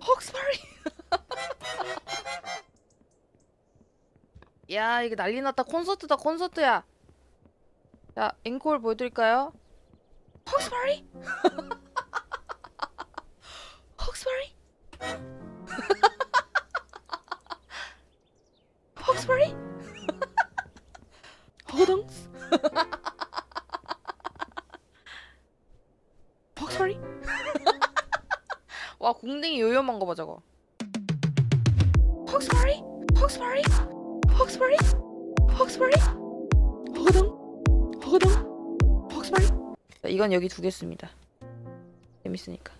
헉스파리. 야 이게 난리 났다 콘서트다 콘서트야. 자 앵콜 보여드릴까요? 헉스파리. 헉스파리. 헉스파리. 허덩스. 헉스파리. 와 궁뎅이 요염한 거 봐 저거. 헉스파리. 헉스파리. 헉스파리. 헉스파리. 허덩. 허덩. 자, 이건 여기 두겠습니다. 재밌으니까.